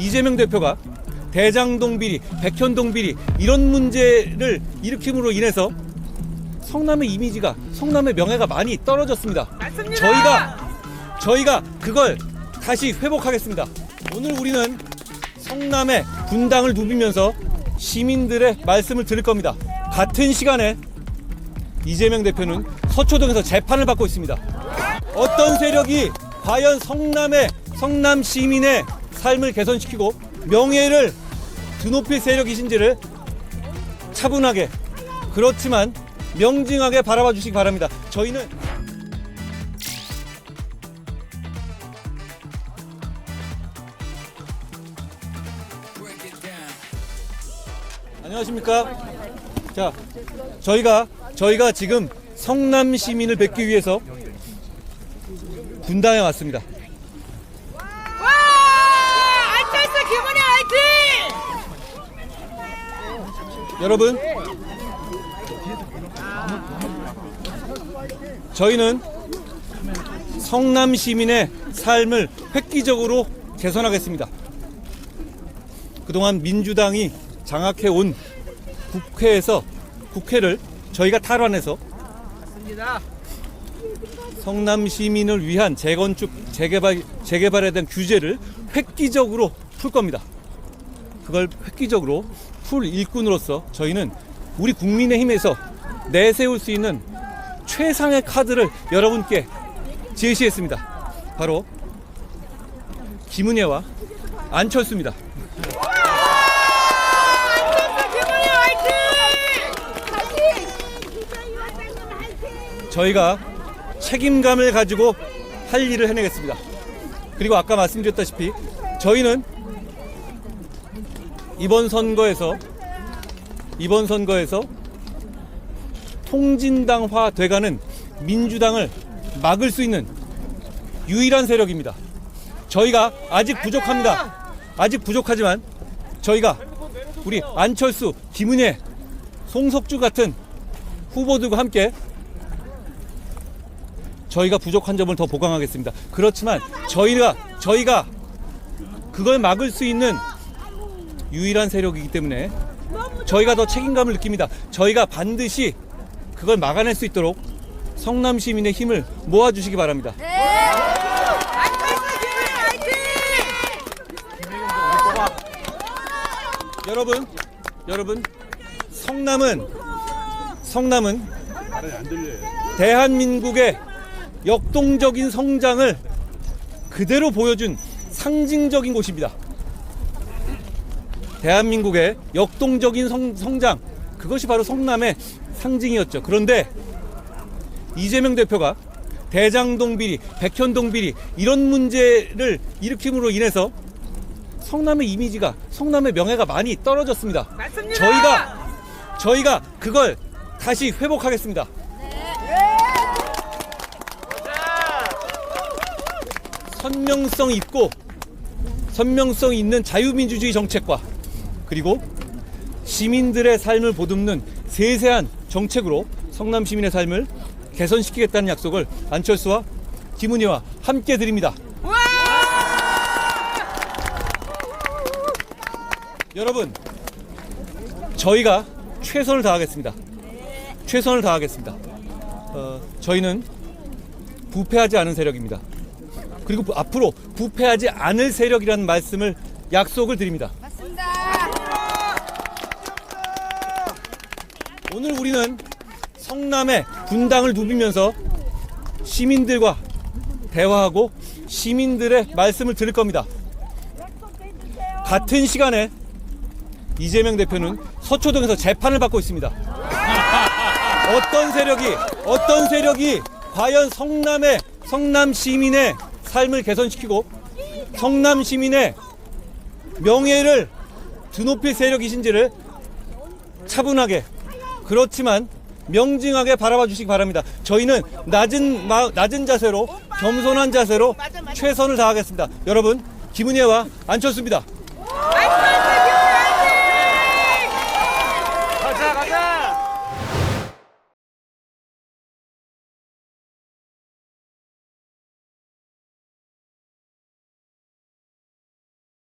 이재명 대표가 대장동 비리, 백현동 비리 이런 문제를 일으킴으로 인해서 성남의 이미지가 성남의 명예가 많이 떨어졌습니다. 맞습니다. 저희가 저희가 그걸 다시 회복하겠습니다. 오늘 우리는 성남의 분당을 누비면서 시민들의 말씀을 들을 겁니다. 같은 시간에 이재명 대표는 서초동에서 재판을 받고 있습니다. 어떤 세력이 과연 성남의 성남 시민의 삶을 개선시키고 명예를 드높일 세력이신지를 차분하게 그렇지만 명징하게 바라봐 주시기 바랍니다. 저희는 안녕하십니까? 자, 저희가 저희가 지금 성남 시민을 뵙기 위해서 분당에 왔습니다. 와! 안철수 기분이 화이팅! 여러분, 저희는 성남 시민의 삶을 획기적으로 개선하겠습니다. 그동안 민주당이 장악해 온 국회에서 국회를 저희가 탈환해서 성남 시민을 위한 재건축, 재개발, 재개발에 대한 규제를 획기적으로 풀 겁니다. 그걸 획기적으로 풀 일꾼으로서 저희는 우리 국민의힘에서 내세울 수 있는 최상의 카드를 여러분께 제시했습니다. 바로 김은혜와 안철수입니다. 저희가 책임감을 가지고 할 일을 해내겠습니다. 그리고 아까 말씀드렸다시피 저희는 이번 선거에서 이번 선거에서 통진당화 돼가는 민주당을 막을 수 있는 유일한 세력입니다. 저희가 아직 부족합니다. 아직 부족하지만 저희가 우리 안철수, 김은혜, 송석주 같은 후보들과 함께 저희가 부족한 점을 더 보강하겠습니다. 그렇지만 저희가 저희가 그걸 막을 수 있는 유일한 세력이기 때문에 저희가 더 책임감을 느낍니다. 저희가 반드시 그걸 막아낼 수 있도록 성남 시민의 힘을 모아주시기 바랍니다. 화이팅! 여러분, 여러분, 성남은 성남은 대한민국의 역동적인 성장을 그대로 보여준 상징적인 곳입니다. 대한민국의 역동적인 성, 성장 그것이 바로 성남의 상징이었죠. 그런데 이재명 대표가 대장동 비리, 백현동 비리 이런 문제를 일으킴으로 인해서 성남의 이미지가 성남의 명예가 많이 떨어졌습니다. 맞습니다. 저희가 저희가 그걸 다시 회복하겠습니다. 선명성 있고 선명성 있는 자유민주주의 정책과 그리고 시민들의 삶을 보듬는 세세한 정책으로 성남 시민의 삶을 개선시키겠다는 약속을 안철수와 김은희와 함께 드립니다. 와! 여러분, 저희가 최선을 다하겠습니다. 최선을 다하겠습니다. 어, 저희는 부패하지 않은 세력입니다. 그리고 부- 앞으로 부패하지 않을 세력이라는 말씀을 약속을 드립니다. 맞습니다. 오늘 우리는 성남의 분당을 누비면서 시민들과 대화하고 시민들의 말씀을 들을 겁니다. 같은 시간에 이재명 대표는 서초동에서 재판을 받고 있습니다. 어떤 세력이 어떤 세력이 과연 성남의 성남 시민의 삶을 개선시키고 성남 시민의 명예를 드높일 세력이신지를 차분하게 그렇지만 명징하게 바라봐 주시기 바랍니다. 저희는 낮은 마, 낮은 자세로 겸손한 자세로 최선을 다하겠습니다. 여러분 김은혜와 안철수입니다.